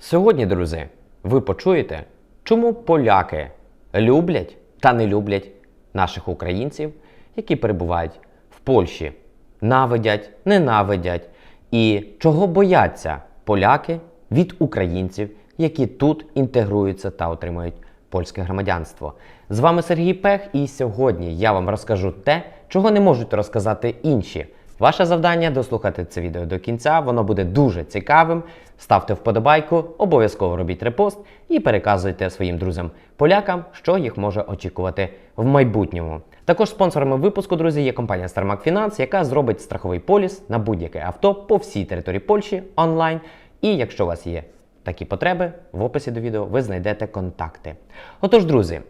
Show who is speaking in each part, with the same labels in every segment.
Speaker 1: Сьогодні, друзі, ви почуєте, чому поляки люблять та не люблять наших українців, які перебувають в Польщі, навидять, ненавидять, і чого бояться поляки від українців, які тут інтегруються та отримують польське громадянство. З вами Сергій Пех, і сьогодні я вам розкажу те, чого не можуть розказати інші. Ваше завдання дослухати це відео до кінця, воно буде дуже цікавим. Ставте вподобайку, обов'язково робіть репост і переказуйте своїм друзям-полякам, що їх може очікувати в майбутньому. Також спонсорами випуску, друзі, є компанія Starmac Finance, яка зробить страховий поліс на будь-яке авто по всій території Польщі онлайн. І якщо у вас є такі потреби, в описі до відео ви знайдете контакти. Отож, друзі,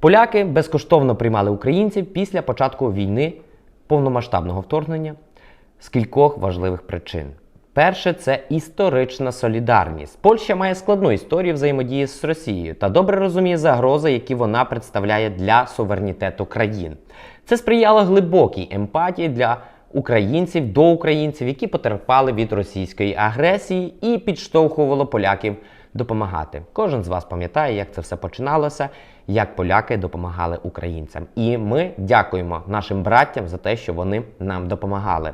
Speaker 1: поляки безкоштовно приймали українців після початку війни повномасштабного вторгнення з кількох важливих причин. Перше це історична солідарність. Польща має складну історію взаємодії з Росією та добре розуміє загрози, які вона представляє для суверенітету країн. Це сприяло глибокій емпатії для українців до українців, які потерпали від російської агресії, і підштовхувало поляків допомагати. Кожен з вас пам'ятає, як це все починалося, як поляки допомагали українцям. І ми дякуємо нашим браттям за те, що вони нам допомагали.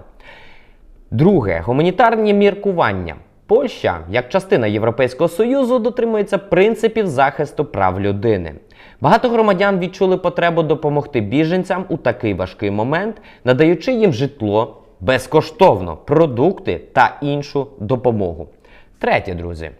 Speaker 1: Друге гуманітарні міркування. Польща, як частина Європейського Союзу, дотримується принципів захисту прав людини. Багато громадян відчули потребу допомогти біженцям у такий важкий момент, надаючи їм житло безкоштовно, продукти та іншу допомогу. Третє, друзі,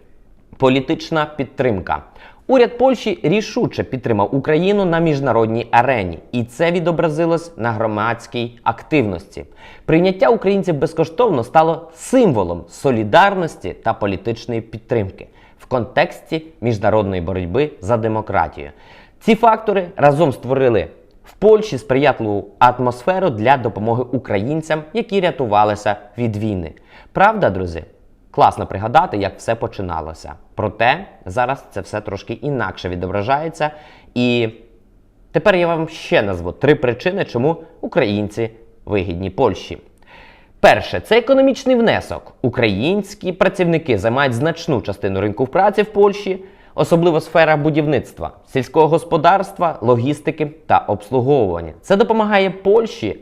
Speaker 1: політична підтримка. Уряд Польщі рішуче підтримав Україну на міжнародній арені, і це відобразилось на громадській активності. Прийняття українців безкоштовно стало символом солідарності та політичної підтримки в контексті міжнародної боротьби за демократію. Ці фактори разом створили в Польщі сприятливу атмосферу для допомоги українцям, які рятувалися від війни. Правда, друзі? Класно пригадати, як все починалося. Проте зараз це все трошки інакше відображається. І тепер я вам ще назву три причини, чому українці вигідні Польщі. Перше, це економічний внесок. Українські працівники займають значну частину ринку праці в Польщі, особливо сфера будівництва, сільського господарства, логістики та обслуговування. Це допомагає Польщі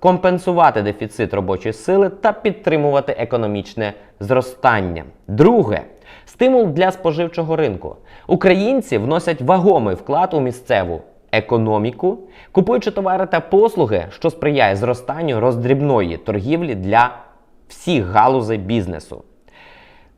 Speaker 1: компенсувати дефіцит робочої сили та підтримувати економічне зростання. Друге стимул для споживчого ринку. Українці вносять вагомий вклад у місцеву економіку, купуючи товари та послуги, що сприяє зростанню роздрібної торгівлі для всіх галузей бізнесу.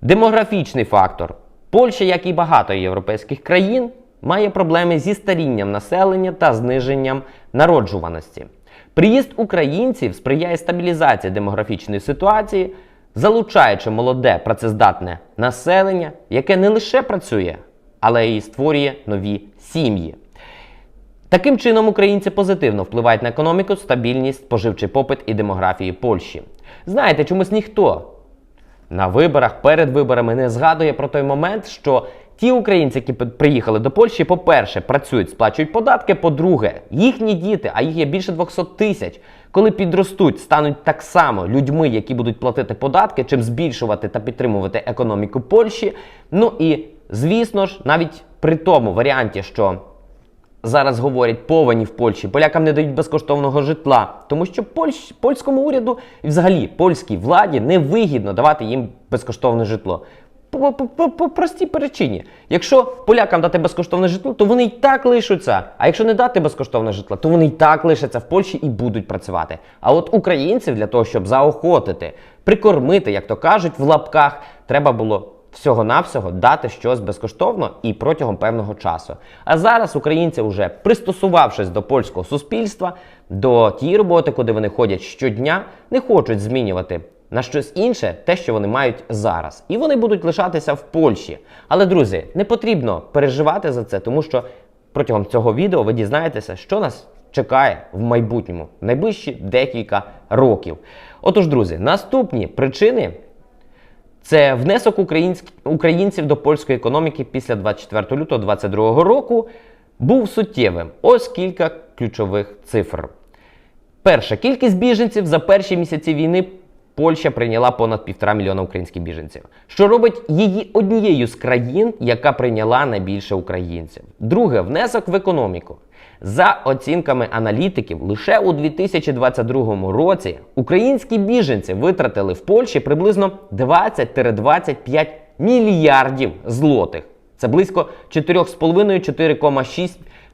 Speaker 1: Демографічний фактор. Польща, як і багато європейських країн, має проблеми зі старінням населення та зниженням народжуваності. Приїзд українців сприяє стабілізації демографічної ситуації, залучаючи молоде працездатне населення, яке не лише працює, але й створює нові сім'ї. Таким чином, українці позитивно впливають на економіку, стабільність, споживчий попит і демографію Польщі. Знаєте, чомусь ніхто на виборах перед виборами не згадує про той момент, що ті українці, які приїхали до Польщі, по-перше, працюють, сплачують податки. По-друге, їхні діти, а їх є більше 200 тисяч, коли підростуть, стануть так само людьми, які будуть платити податки, чим збільшувати та підтримувати економіку Польщі. Ну і звісно ж, навіть при тому варіанті, що зараз говорять повені в Польщі, полякам не дають безкоштовного житла, тому що польщ, польському уряду і взагалі польській владі невигідно давати їм безкоштовне житло. По, простій причині. Якщо полякам дати безкоштовне житло, то вони й так лишаться. А якщо не дати безкоштовне житло, то вони й так лишаться в Польщі і будуть працювати. А от українців для того, щоб заохотити, прикормити, як то кажуть, в лапках, треба було всього-навсього дати щось безкоштовно і протягом певного часу. А зараз українці, вже пристосувавшись до польського суспільства, до тієї роботи, куди вони ходять щодня, не хочуть змінювати на щось інше те, що вони мають зараз. І вони будуть лишатися в Польщі. Але, друзі, не потрібно переживати за це, тому що протягом цього відео ви дізнаєтеся, що нас чекає в майбутньому, в найближчі декілька років. Отож, друзі, наступні причини це внесок українців до польської економіки після 24 лютого 2022 року був суттєвим. Ось кілька ключових цифр. Перше, кількість біженців за перші місяці війни Польща прийняла понад півтора мільйона українських біженців, що робить її однією з країн, яка прийняла найбільше українців. Друге, внесок в економіку. За оцінками аналітиків, лише у 2022 році українські біженці витратили в Польщі приблизно 20-25 мільярдів злотих. Це близько 4,5-4,6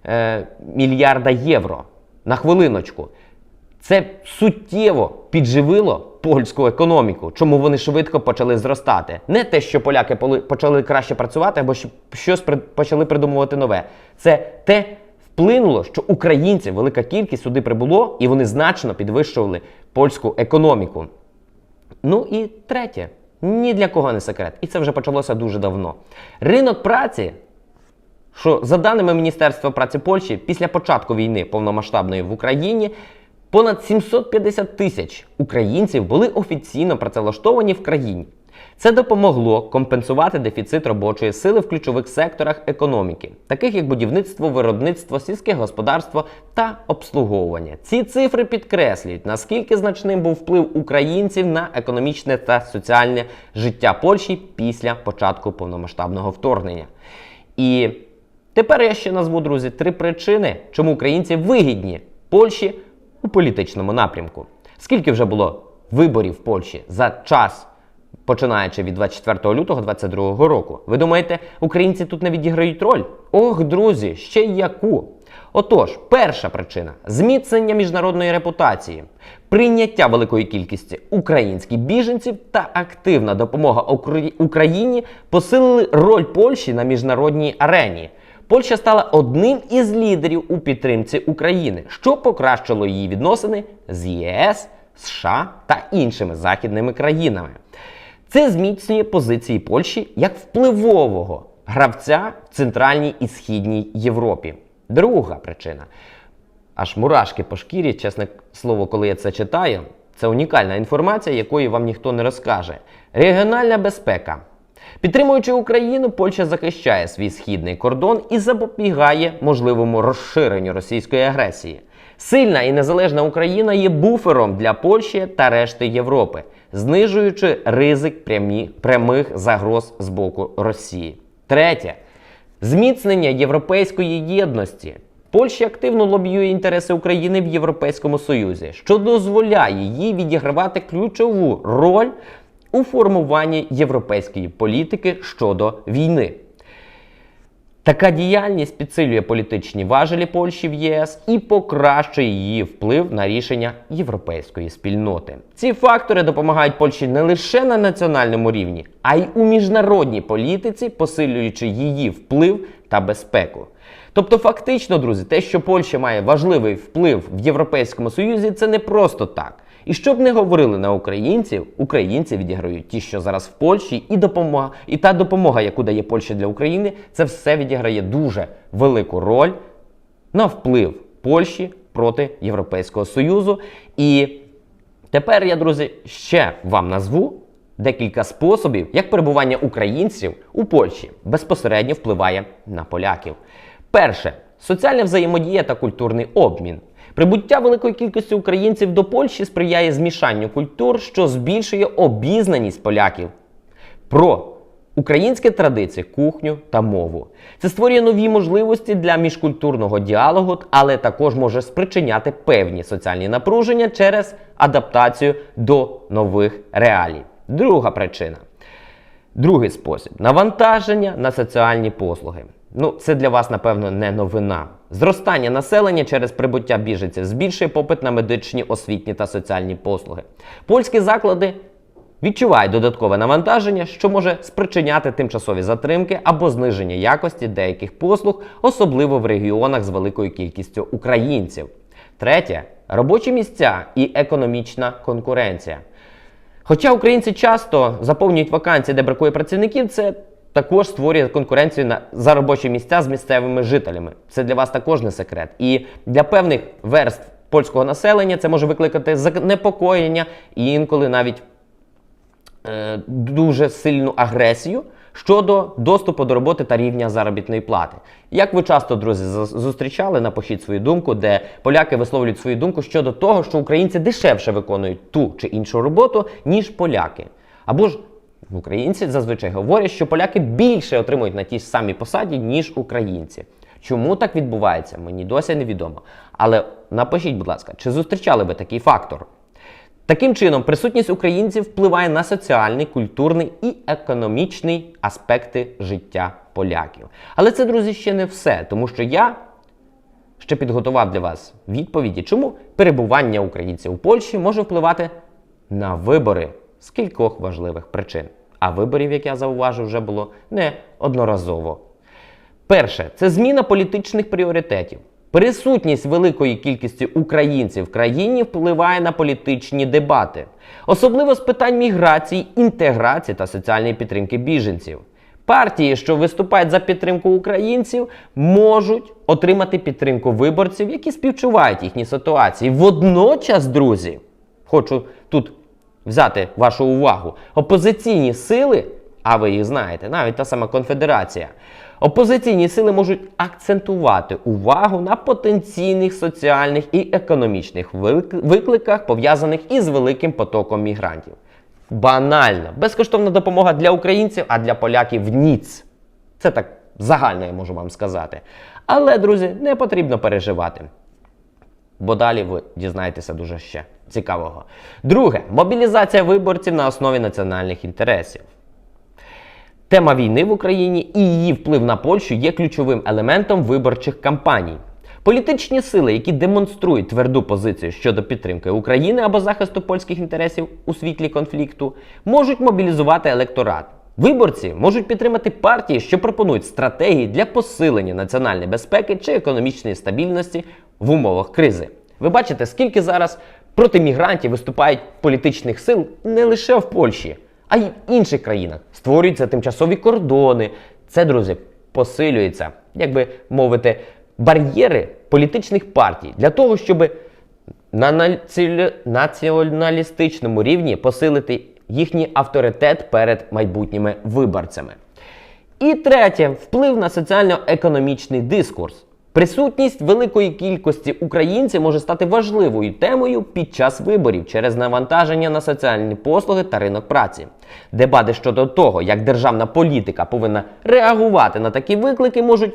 Speaker 1: е, мільярда євро на хвилиночку. Це суттєво підживило польську економіку, чому вони швидко почали зростати. Не те, що поляки почали краще працювати або щось почали придумувати нове. Це те вплинуло, що українців велика кількість сюди прибуло, і вони значно підвищували польську економіку. Ну і третє, ні для кого не секрет, і це вже почалося дуже давно. Ринок праці що за даними Міністерства праці Польщі, після початку війни повномасштабної в Україні понад 750 тисяч українців були офіційно працевлаштовані в країні. Це допомогло компенсувати дефіцит робочої сили в ключових секторах економіки, таких як будівництво, виробництво, сільське господарство та обслуговування. Ці цифри підкреслюють, наскільки значним був вплив українців на економічне та соціальне життя Польщі після початку повномасштабного вторгнення. І Тепер я ще назву, друзі, три причини, чому українці вигідні Польщі у політичному напрямку. Скільки вже було виборів в Польщі за час, починаючи від 24 лютого 2022 року? Ви думаєте, українці тут не відіграють роль? Ох, друзі, ще яку? Отож, перша причина зміцнення міжнародної репутації, прийняття великої кількості українських біженців та активна допомога Україні посилили роль Польщі на міжнародній арені. Польща стала одним із лідерів у підтримці України, що покращило її відносини з ЄС, США та іншими західними країнами. Це зміцнює позиції Польщі як впливового гравця в Центральній і Східній Європі. Друга причина. Аж мурашки по шкірі, чесне слово, коли я це читаю, це унікальна інформація, якої вам ніхто не розкаже. Регіональна безпека. Підтримуючи Україну, Польща захищає свій східний кордон і запобігає можливому розширенню російської агресії. Сильна і незалежна Україна є буфером для Польщі та решти Європи, знижуючи ризик прямі, прямих загроз з боку Росії. Третє зміцнення європейської єдності. Польща активно лобіює інтереси України в Європейському Союзі, що дозволяє їй відігравати ключову роль у формуванні європейської політики щодо війни. Така діяльність підсилює політичні важелі Польщі в ЄС і покращує її вплив на рішення європейської спільноти. Ці фактори допомагають Польщі не лише на національному рівні, а й у міжнародній політиці, посилюючи її вплив та безпеку. Тобто, фактично, друзі, те, що Польща має важливий вплив в Європейському Союзі, це не просто так. І щоб не говорили на українців, українці відіграють ті, що зараз в Польщі, і допомога, і та допомога, яку дає Польща для України, це все відіграє дуже велику роль на вплив Польщі проти Європейського Союзу. І тепер я, друзі, ще вам назву декілька способів, як перебування українців у Польщі безпосередньо впливає на поляків. Перше соціальна взаємодія та культурний обмін. Прибуття великої кількості українців до Польщі сприяє змішанню культур, що збільшує обізнаність поляків про українські традиції, кухню та мову. Це створює нові можливості для міжкультурного діалогу, але також може спричиняти певні соціальні напруження через адаптацію до нових реалій. Друга причина. Другий спосіб навантаження на соціальні послуги. Ну, це для вас, напевно, не новина. Зростання населення через прибуття біженців збільшує попит на медичні, освітні та соціальні послуги. Польські заклади відчувають додаткове навантаження, що може спричиняти тимчасові затримки або зниження якості деяких послуг, особливо в регіонах з великою кількістю українців. Третє робочі місця і економічна конкуренція. Хоча українці часто заповнюють вакансії, де бракує працівників, це також створює конкуренцію на, за робочі місця з місцевими жителями. Це для вас також не секрет. І для певних верств польського населення це може викликати занепокоєння і інколи навіть е, дуже сильну агресію щодо доступу до роботи та рівня заробітної плати. Як ви часто, друзі, зустрічали, напишіть свою думку, де поляки висловлюють свою думку щодо того, що українці дешевше виконують ту чи іншу роботу, ніж поляки. Або ж українці зазвичай говорять, що поляки більше отримують на тій самій посаді, ніж українці. Чому так відбувається, мені досі невідомо. Але напишіть, будь ласка, чи зустрічали ви такий фактор? Таким чином, присутність українців впливає на соціальний, культурний і економічний аспекти життя поляків. Але це, друзі, ще не все, тому що я ще підготував для вас відповіді, чому перебування українців у Польщі може впливати на вибори з кількох важливих причин. А виборів, як я зауважив, вже було не одноразово. Перше, це зміна політичних пріоритетів. Присутність великої кількості українців в країні впливає на політичні дебати, особливо з питань міграції, інтеграції та соціальної підтримки біженців. Партії, що виступають за підтримку українців, можуть отримати підтримку виборців, які співчувають їхні ситуації. Водночас, друзі, хочу тут взяти вашу увагу. Опозиційні сили, а ви їх знаєте, навіть та сама конфедерація. Опозиційні сили можуть акцентувати увагу на потенційних соціальних і економічних викликах, пов'язаних із великим потоком мігрантів. Банально, безкоштовна допомога для українців, а для поляків ніц. Це так загально я можу вам сказати. Але, друзі, не потрібно переживати бо далі ви дізнаєтеся дуже ще цікавого. Друге мобілізація виборців на основі національних інтересів. Тема війни в Україні і її вплив на Польщу є ключовим елементом виборчих кампаній. Політичні сили, які демонструють тверду позицію щодо підтримки України або захисту польських інтересів у світлі конфлікту, можуть мобілізувати електорат. Виборці можуть підтримати партії, що пропонують стратегії для посилення національної безпеки чи економічної стабільності в умовах кризи. Ви бачите, скільки зараз проти мігрантів виступають політичних сил не лише в Польщі, а й в інших країнах. Створюються тимчасові кордони. Це, друзі, посилюється, як би мовити, бар'єри політичних партій для того, щоб на націоналістичному рівні посилити їхній авторитет перед майбутніми виборцями. І третє вплив на соціально-економічний дискурс. Присутність великої кількості українців може стати важливою темою під час виборів через навантаження на соціальні послуги та ринок праці. Дебати щодо того, як державна політика повинна реагувати на такі виклики, можуть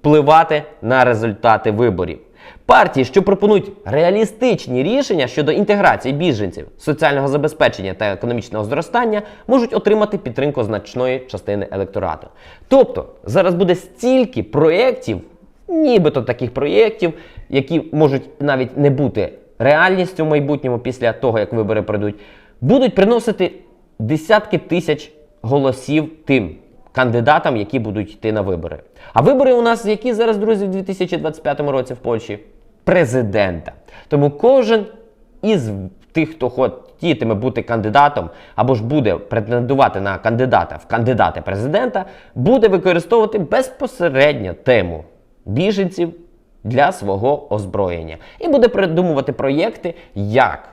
Speaker 1: впливати на результати виборів. Партії, що пропонують реалістичні рішення щодо інтеграції біженців, соціального забезпечення та економічного зростання, можуть отримати підтримку значної частини електорату. Тобто зараз буде стільки проєктів, нібито таких проєктів, які можуть навіть не бути реальністю в майбутньому після того, як вибори пройдуть, будуть приносити десятки тисяч голосів тим кандидатам, які будуть йти на вибори. А вибори у нас які зараз, друзі, в 2025 році в Польщі? Президента. Тому кожен із тих, хто хотітиме бути кандидатом або ж буде претендувати на кандидата в кандидати президента, буде використовувати безпосередньо тему біженців для свого озброєння і буде придумувати проєкти, як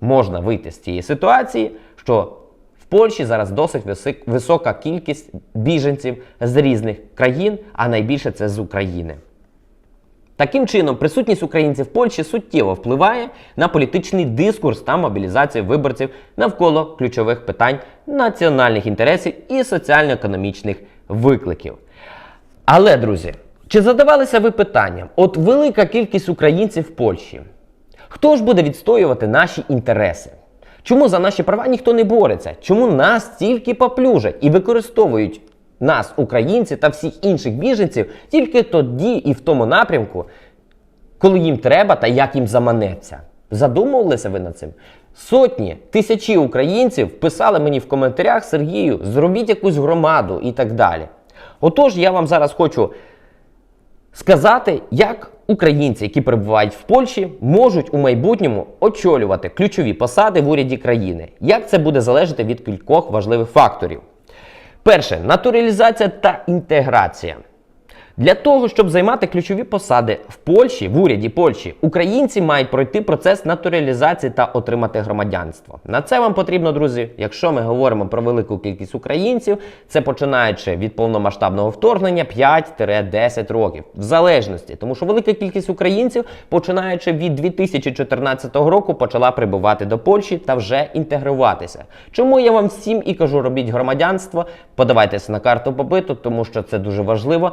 Speaker 1: можна вийти з цієї ситуації, що в Польщі зараз досить висока кількість біженців з різних країн, а найбільше це з України. Таким чином, присутність українців в Польщі суттєво впливає на політичний дискурс та мобілізацію виборців навколо ключових питань національних інтересів і соціально-економічних викликів. Але, друзі, чи задавалися ви питанням: от велика кількість українців в Польщі, хто ж буде відстоювати наші інтереси? Чому за наші права ніхто не бореться? Чому нас тільки поплюжать і використовують нас, українці та всіх інших біженців, тільки тоді і в тому напрямку, коли їм треба та як їм заманеться? Задумувалися ви над цим? Сотні, тисячі українців писали мені в коментарях Сергію, зробіть якусь громаду і так далі. Отож, я вам зараз хочу сказати, як українці, які перебувають в Польщі, можуть у майбутньому очолювати ключові посади в уряді країни. Як це буде залежати від кількох важливих факторів. Перше натуралізація та інтеграція. Для того, щоб займати ключові посади в Польщі, в уряді Польщі, українці мають пройти процес натуралізації та отримати громадянство. На це вам потрібно, друзі, якщо ми говоримо про велику кількість українців, це починаючи від повномасштабного вторгнення 5-10 років, в залежності, тому що велика кількість українців, починаючи від 2014 року, почала прибувати до Польщі та вже інтегруватися. Чому я вам всім і кажу, робіть громадянство, подавайтеся на карту побиту, тому що це дуже важливо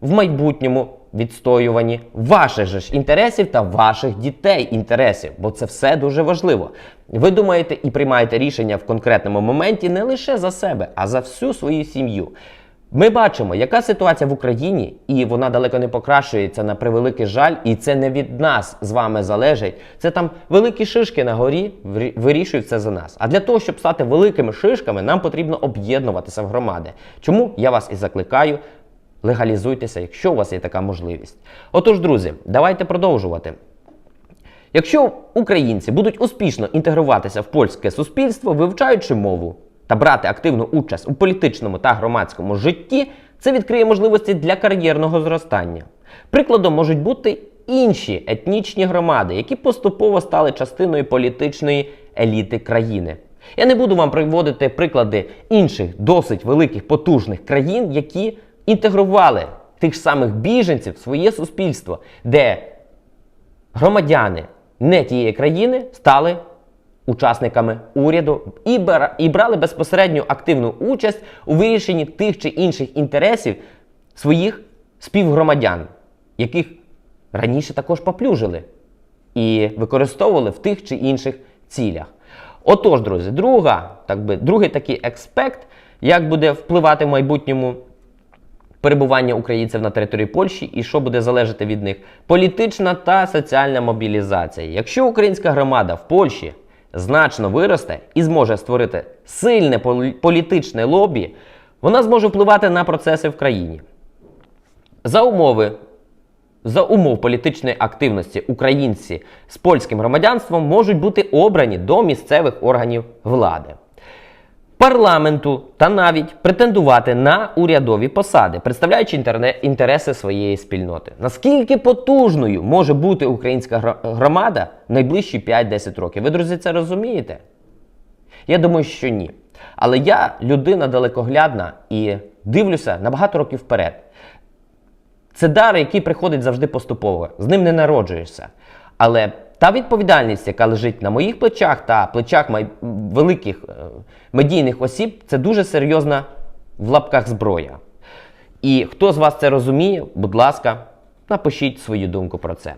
Speaker 1: в майбутньому відстоюванні ваших же ж інтересів та ваших дітей інтересів, бо це все дуже важливо. Ви думаєте і приймаєте рішення в конкретному моменті не лише за себе, а за всю свою сім'ю. Ми бачимо, яка ситуація в Україні, і вона далеко не покращується на превеликий жаль, і це не від нас з вами залежить. Це там великі шишки на горі вирі- вирішують це за нас. А для того, щоб стати великими шишками, нам потрібно об'єднуватися в громади. Чому я вас і закликаю легалізуйтеся, якщо у вас є така можливість. Отож, друзі, давайте продовжувати. Якщо українці будуть успішно інтегруватися в польське суспільство, вивчаючи мову та брати активну участь у політичному та громадському житті, це відкриє можливості для кар'єрного зростання. Прикладом можуть бути інші етнічні громади, які поступово стали частиною політичної еліти країни. Я не буду вам приводити приклади інших досить великих потужних країн, які інтегрували тих ж самих біженців в своє суспільство, де громадяни не тієї країни стали учасниками уряду і, бра- і брали безпосередньо активну участь у вирішенні тих чи інших інтересів своїх співгромадян, яких раніше також поплюжили і використовували в тих чи інших цілях. Отож, друзі, друга, так би, другий такий експект, як буде впливати в майбутньому перебування українців на території Польщі і що буде залежати від них політична та соціальна мобілізація. Якщо українська громада в Польщі значно виросте і зможе створити сильне політичне лобі, вона зможе впливати на процеси в країні. За умови за умов політичної активності українці з польським громадянством можуть бути обрані до місцевих органів влади парламенту та навіть претендувати на урядові посади, представляючи інтереси своєї спільноти. Наскільки потужною може бути українська громада найближчі 5-10 років? Ви, друзі, це розумієте? Я думаю, що ні. Але я людина далекоглядна і дивлюся на багато років вперед. Це дар, який приходить завжди поступово, з ним не народжуєшся. Але та відповідальність, яка лежить на моїх плечах та плечах великих е, медійних осіб, це дуже серйозна в лапках зброя. І хто з вас це розуміє, будь ласка, напишіть свою думку про це.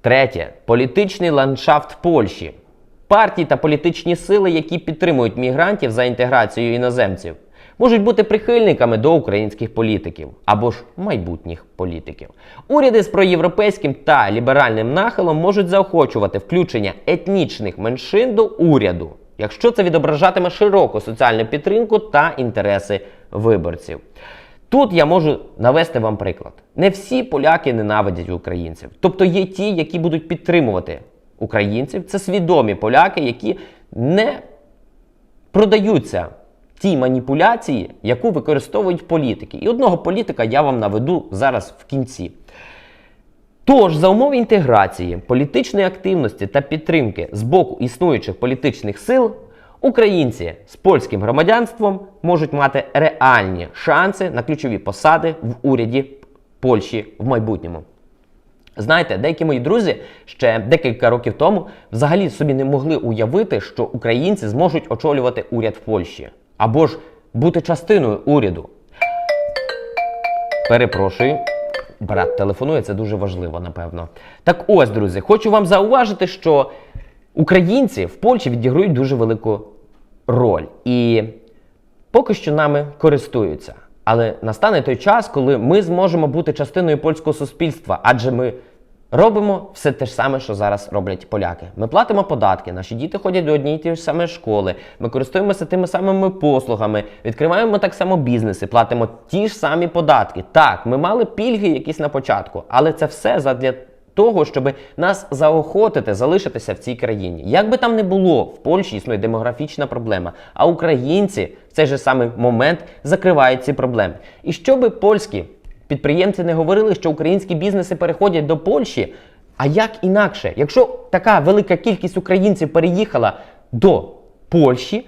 Speaker 1: Третє політичний ландшафт Польщі. Партії та політичні сили, які підтримують мігрантів за інтеграцією іноземців, можуть бути прихильниками до українських політиків або ж майбутніх політиків. Уряди з проєвропейським та ліберальним нахилом можуть заохочувати включення етнічних меншин до уряду, якщо це відображатиме широку соціальну підтримку та інтереси виборців. Тут я можу навести вам приклад. Не всі поляки ненавидять українців. Тобто є ті, які будуть підтримувати українців. Це свідомі поляки, які не продаються тій маніпуляції, яку використовують політики. І одного політика я вам наведу зараз в кінці. Тож, за умов інтеграції, політичної активності та підтримки з боку існуючих політичних сил, українці з польським громадянством можуть мати реальні шанси на ключові посади в уряді Польщі в майбутньому. Знаєте, деякі мої друзі ще декілька років тому взагалі собі не могли уявити, що українці зможуть очолювати уряд в Польщі або ж бути частиною уряду. Перепрошую. Брат телефонує, це дуже важливо, напевно. Так ось, друзі, хочу вам зауважити, що українці в Польщі відіграють дуже велику роль. І поки що нами користуються. Але настане той час, коли ми зможемо бути частиною польського суспільства, адже ми робимо все те ж саме, що зараз роблять поляки. Ми платимо податки, наші діти ходять до однієї тієї ж самої школи, ми користуємося тими самими послугами, відкриваємо так само бізнеси, платимо ті ж самі податки. Так, ми мали пільги якісь на початку, але це все задля того, щоб нас заохотити залишитися в цій країні. Як би там не було, в Польщі існує демографічна проблема, а українці в цей же самий момент закривають ці проблеми. І щоб польські підприємці не говорили, що українські бізнеси переходять до Польщі. А як інакше? Якщо така велика кількість українців переїхала до Польщі,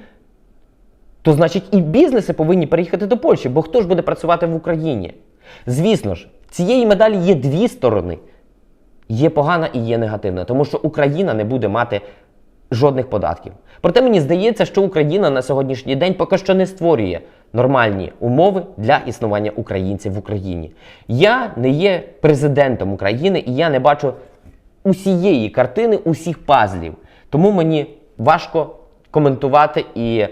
Speaker 1: то значить і бізнеси повинні переїхати до Польщі, бо хто ж буде працювати в Україні? Звісно ж, цієї медалі є дві сторони. Є погана і є негативна, тому що Україна не буде мати жодних податків. Проте мені здається, що Україна на сьогоднішній день поки що не створює нормальні умови для існування українців в Україні. Я не є президентом України і я не бачу усієї картини, усіх пазлів. Тому мені важко коментувати і.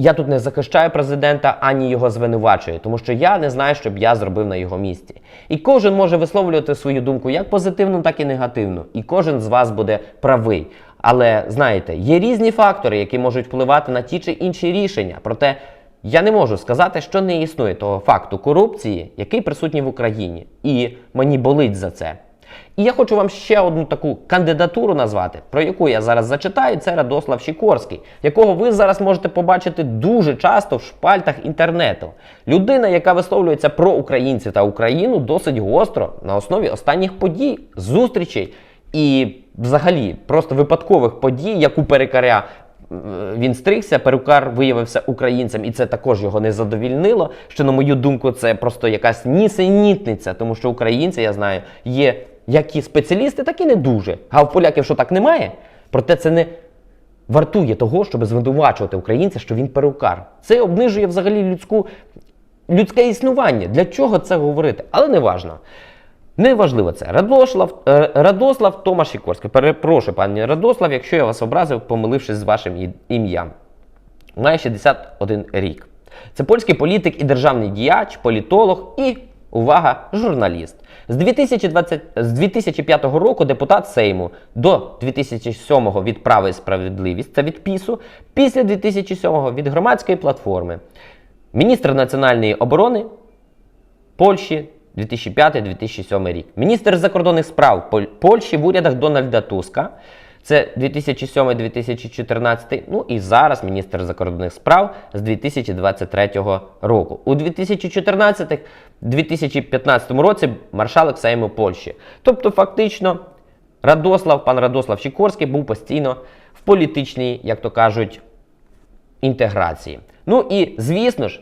Speaker 1: Я тут не захищаю президента ані його звинувачую, тому що я не знаю, що б я зробив на його місці. І кожен може висловлювати свою думку як позитивну, так і негативну. І кожен з вас буде правий. Але знаєте, є різні фактори, які можуть впливати на ті чи інші рішення. Проте я не можу сказати, що не існує того факту корупції, який присутній в Україні. І мені болить за це. І я хочу вам ще одну таку кандидатуру назвати, про яку я зараз зачитаю. Це Радослав Шікорський, якого ви зараз можете побачити дуже часто в шпальтах інтернету. Людина, яка висловлюється про українців та Україну досить гостро на основі останніх подій, зустрічей і взагалі просто випадкових подій, як у перекаря. Е, Він стригся, перукар виявився українцем, і це також його не задовільнило. Що, на мою думку, це просто якась нісенітниця, тому що українці, я знаю, є як і спеціалісти, так і не дуже. А в поляків що так немає? Проте це не вартує того, щоб звинувачувати українця, що він перукар. Це обнижує взагалі людську, людське існування. Для чого це говорити? Але не важно. Не важливо це. Радослав, е, Радослав Томаш Сікорський. Перепрошую, пані Радослав, якщо я вас образив, помилившись з вашим ім'ям. Має 61 рік. Це польський політик і державний діяч, політолог і, увага, журналіст. З, 2020, з 2005 року депутат Сейму до 2007 від «Право і справедливість» це від ПІСу, після 2007 від громадської платформи. Міністр національної оборони Польщі 2005-2007 рік. Міністр закордонних справ Поль- Польщі в урядах Дональда Туска. Це 2007-2014, ну і зараз міністр закордонних справ з 2023 року. У 2014-2015 році маршалок Сейму Польщі. Тобто, фактично, Радослав, пан Радослав Сікорський був постійно в політичній, як то кажуть, інтеграції. Ну і звісно ж,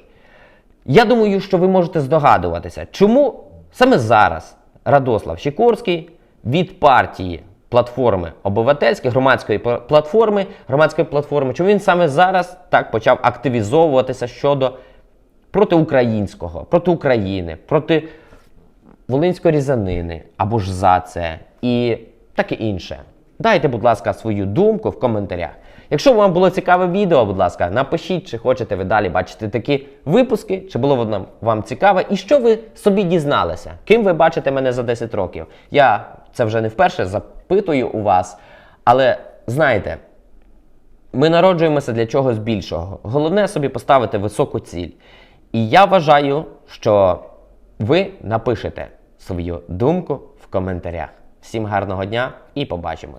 Speaker 1: я думаю, що ви можете здогадуватися, чому саме зараз Радослав Сікорський від партії платформи обивательської, громадської платформи, громадської платформи, чому він саме зараз так почав активізовуватися щодо проти українського, проти України, проти волинської різанини або ж за це і таке інше. Дайте, будь ласка, свою думку в коментарях. Якщо вам було цікаве відео, будь ласка, напишіть, чи хочете ви далі бачити такі випуски, чи було воно вам цікаве, і що ви собі дізналися, ким ви бачите мене за 10 років. Я це вже не вперше запитую у вас, але знаєте, ми народжуємося для чогось більшого. Головне собі поставити високу ціль. І я вважаю, що ви напишете свою думку в коментарях. Всім гарного дня і побачимось!